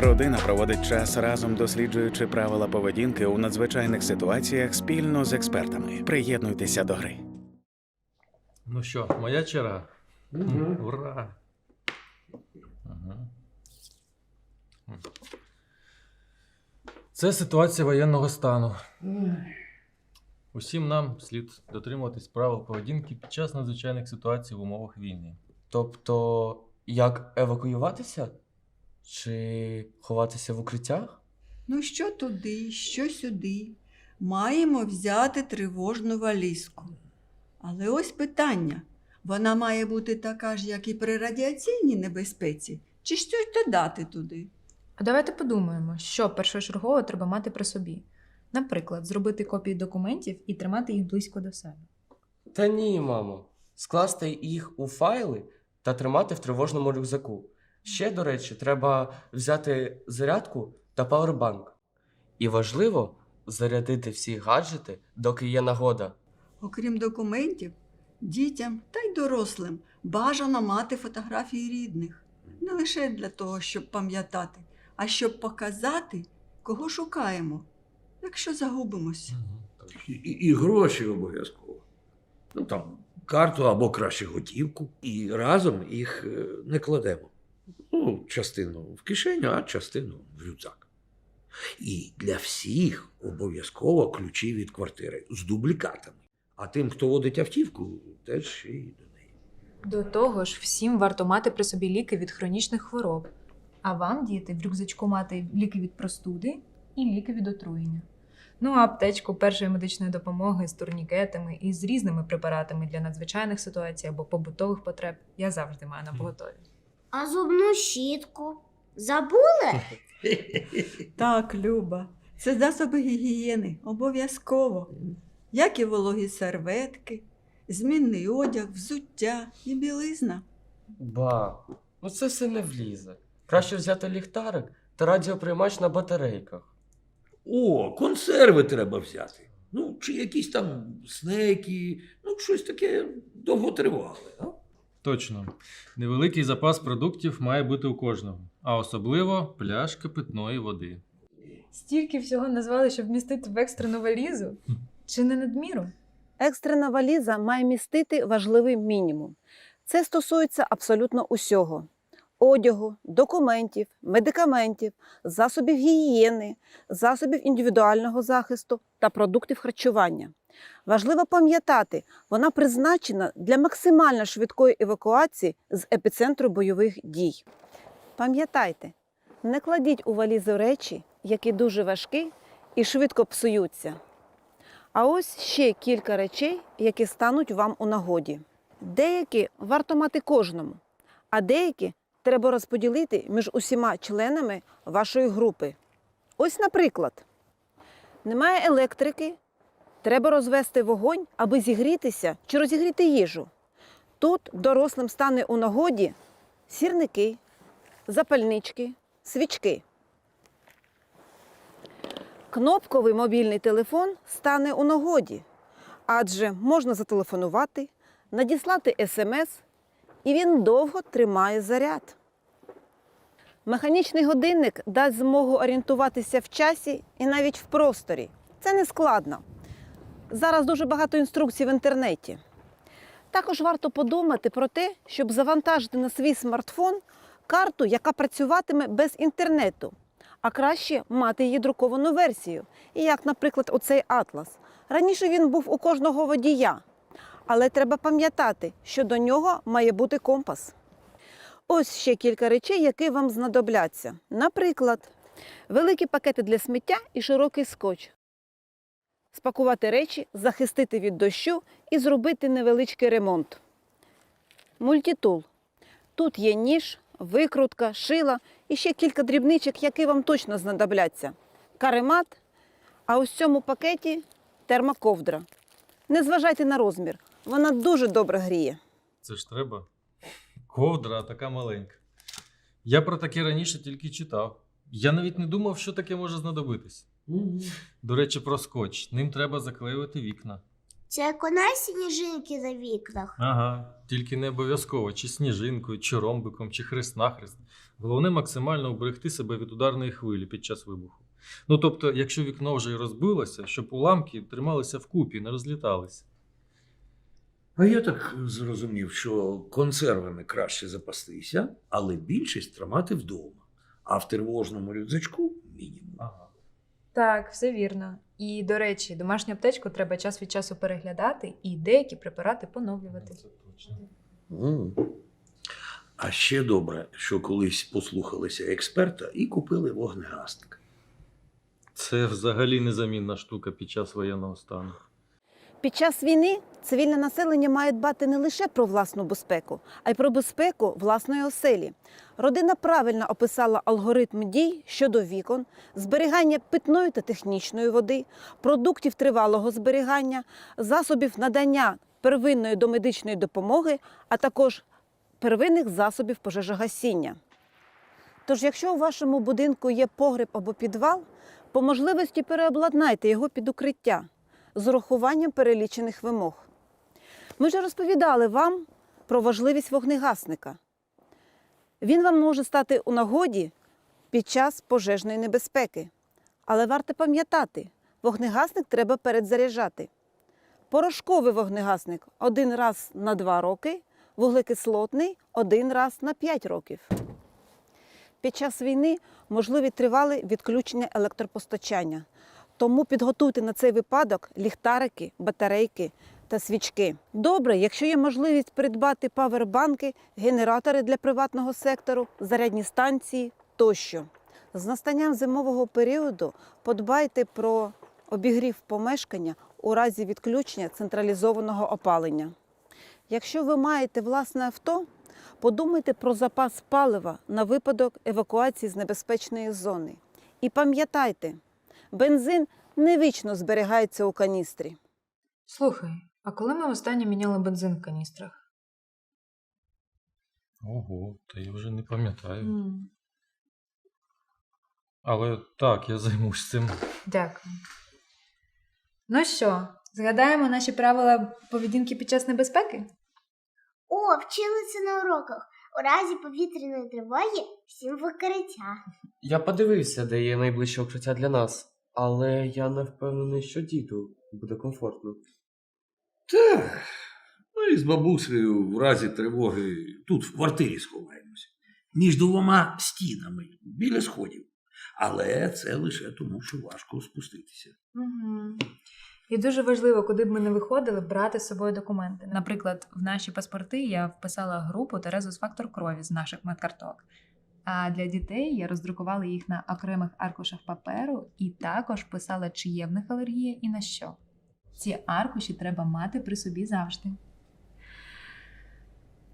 Родина проводить час разом, досліджуючи правила поведінки у надзвичайних ситуаціях спільно з експертами. Приєднуйтеся до гри. Ну що, моя черга? Ура! Ага. Це ситуація воєнного стану. Усім нам слід дотримуватись правил поведінки під час надзвичайних ситуацій в умовах війни. Тобто, як евакуюватися? Чи ховатися в укриттях? Ну, що туди, що сюди. Маємо взяти тривожну валізку. Але ось питання: вона має бути така ж, як і при радіаційній небезпеці, чи щось додати туди? А давайте подумаємо, що першочергово треба мати при собі. Наприклад, зробити копії документів і тримати їх близько до себе. Та ні, мамо. Скласти їх у файли та тримати в тривожному рюкзаку. Ще, до речі, треба взяти зарядку та павербанк. І важливо зарядити всі гаджети, доки є нагода. Окрім документів, дітям та й дорослим бажано мати фотографії рідних. Не лише для того, щоб пам'ятати, а щоб показати, кого шукаємо, якщо загубимося. І, і, і гроші обов'язково. Ну там карту або краще готівку. І разом їх е, не кладемо. Ну, частину в кишеню, а частину в рюкзак. І для всіх обов'язково ключі від квартири з дублікатами. А тим, хто водить автівку, теж і до неї. До того ж, всім варто мати при собі ліки від хронічних хвороб. А вам, діти, в рюкзачку мати ліки від простуди і ліки від отруєння. Ну, а аптечку першої медичної допомоги з турнікетами і з різними препаратами для надзвичайних ситуацій або побутових потреб я завжди маю на поготові. А зубну щітку? Забули? Так, Люба, це засоби гігієни, обов'язково. Як і вологі серветки, змінний одяг, взуття і білизна. Ба, ну це все не влізе. Краще взяти ліхтарик та радіоприймач на батарейках. О, консерви треба взяти. Ну, чи якісь там снеки, ну, щось таке довготривале. А? Точно. Невеликий запас продуктів має бути у кожного, а особливо пляшка питної води. Стільки всього назвали, щоб містити в екстрену валізу? Чи не надміру? Екстрена валіза має містити важливий мінімум. Це стосується абсолютно усього: одягу, документів, медикаментів, засобів гігієни, засобів індивідуального захисту та продуктів харчування. Важливо пам'ятати, вона призначена для максимально швидкої евакуації з епіцентру бойових дій. Пам'ятайте, не кладіть у валізу речі, які дуже важкі і швидко псуються. А ось ще кілька речей, які стануть вам у нагоді. Деякі варто мати кожному, а деякі треба розподілити між усіма членами вашої групи. Ось, наприклад, немає електрики, треба розвести вогонь, аби зігрітися чи розігріти їжу. Тут дорослим стане у нагоді сірники, запальнички, свічки. Кнопковий мобільний телефон стане у нагоді, адже можна зателефонувати, надіслати смс, і він довго тримає заряд. Механічний годинник дасть змогу орієнтуватися в часі і навіть в просторі. Це не складно. Зараз дуже багато інструкцій в інтернеті. Також варто подумати про те, щоб завантажити на свій смартфон карту, яка працюватиме без інтернету, а краще мати її друковану версію, і як, наприклад, оцей атлас. Раніше він був у кожного водія, але треба пам'ятати, що до нього має бути компас. Ось ще кілька речей, які вам знадобляться. Наприклад, великі пакети для сміття і широкий скотч. Спакувати речі, захистити від дощу і зробити невеличкий ремонт. Мультитул. Тут є ніж, викрутка, шила і ще кілька дрібничок, які вам точно знадобляться. Каремат, а ось в цьому пакеті термоковдра. Не зважайте на розмір, вона дуже добре гріє. Це ж треба. Ковдра така маленька. Я про таке раніше тільки читав. Я навіть не думав, що таке може знадобитись. До речі, про скотч. Ним треба заклеювати вікна. Це як у нас сніжинки на вікнах. Ага, тільки не обов'язково, чи сніжинкою, чи ромбиком, чи хрест-нахрест. Головне максимально уберегти себе від ударної хвилі під час вибуху. Ну тобто, якщо вікно вже й розбилося, щоб уламки трималися вкупі, не розліталися. А я так зрозумів, що консервами краще запастися, але більшість тримати вдома. А в тривожному рюкзачку мінімум. Ага. Так, все вірно. І, до речі, домашню аптечку треба час від часу переглядати і деякі препарати поновлювати. Це точно. М. А ще добре, що колись послухалися експерта і купили вогнегасник. Це взагалі незамінна штука під час воєнного стану. Під час війни цивільне населення має дбати не лише про власну безпеку, а й про безпеку власної оселі. Родина правильно описала алгоритм дій щодо вікон, зберігання питної та технічної води, продуктів тривалого зберігання, засобів надання первинної домедичної допомоги, а також первинних засобів пожежогасіння. Тож, якщо у вашому будинку є погреб або підвал, по можливості переобладнайте його під укриття з урахуванням перелічених вимог. Ми вже розповідали вам про важливість вогнегасника. Він вам може стати у нагоді під час пожежної небезпеки. Але варто пам'ятати, вогнегасник треба передзаряджати. Порошковий вогнегасник один раз на 2 роки, вуглекислотний один раз на 5 років. Під час війни можливі тривалі відключення електропостачання. Тому підготуйте на цей випадок ліхтарики, батарейки та свічки. Добре, якщо є можливість придбати павербанки, генератори для приватного сектору, зарядні станції тощо. З настанням зимового періоду подбайте про обігрів помешкання у разі відключення централізованого опалення. Якщо ви маєте власне авто, подумайте про запас палива на випадок евакуації з небезпечної зони. І пам'ятайте, бензин не вічно зберігається у каністрі. Слухай, а коли ми останнє міняли бензин в каністрах? Ого, та я вже не пам'ятаю. Але так, я займусь цим. Дякую. Ну що, згадаємо наші правила поведінки під час небезпеки? О, вчили це на уроках. У разі повітряної тривоги всім в укриття. Я подивився, де є найближче укриття для нас, але я не впевнений, що діду буде комфортно. Так. Ми з бабусею в разі тривоги тут в квартирі сховаємося. Між двома стінами біля сходів. Але це лише тому, що важко спуститися. Угу. І дуже важливо, куди б ми не виходили, брати з собою документи. Наприклад, в наші паспорти я вписала групу та резус-фактор крові з наших медкарток. А для дітей я роздрукувала їх на окремих аркушах паперу і також писала, чи є в них алергія і на що. Ці аркуші треба мати при собі завжди.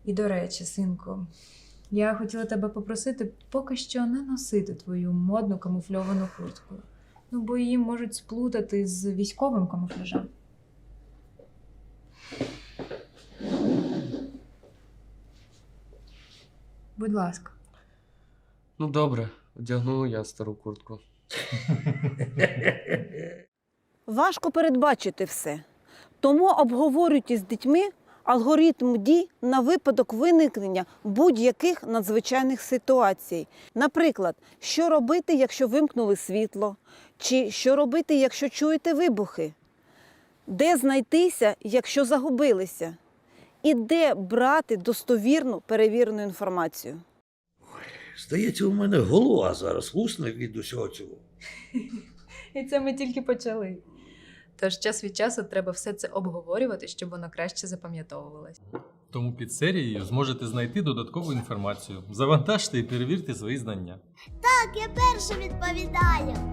І до речі, синку, я хотіла тебе попросити поки що не носити твою модну камуфльовану куртку. Ну, бо її можуть сплутати з військовим камуфляжем. Будь ласка. Ну добре, одягну я стару куртку. Важко передбачити все. Тому обговорюйте з дітьми алгоритм дій на випадок виникнення будь-яких надзвичайних ситуацій. Наприклад, що робити, якщо вимкнули світло, чи що робити, якщо чуєте вибухи, де знайтися, якщо загубилися, і де брати достовірну перевірену інформацію. Здається, у мене голова зараз лусне від усього цього. І це ми тільки почали. Тож час від часу треба все це обговорювати, щоб воно краще запам'ятовувалось. Тому під серією зможете знайти додаткову інформацію. Завантажте і перевірте свої знання. Так, я перша відповідаю.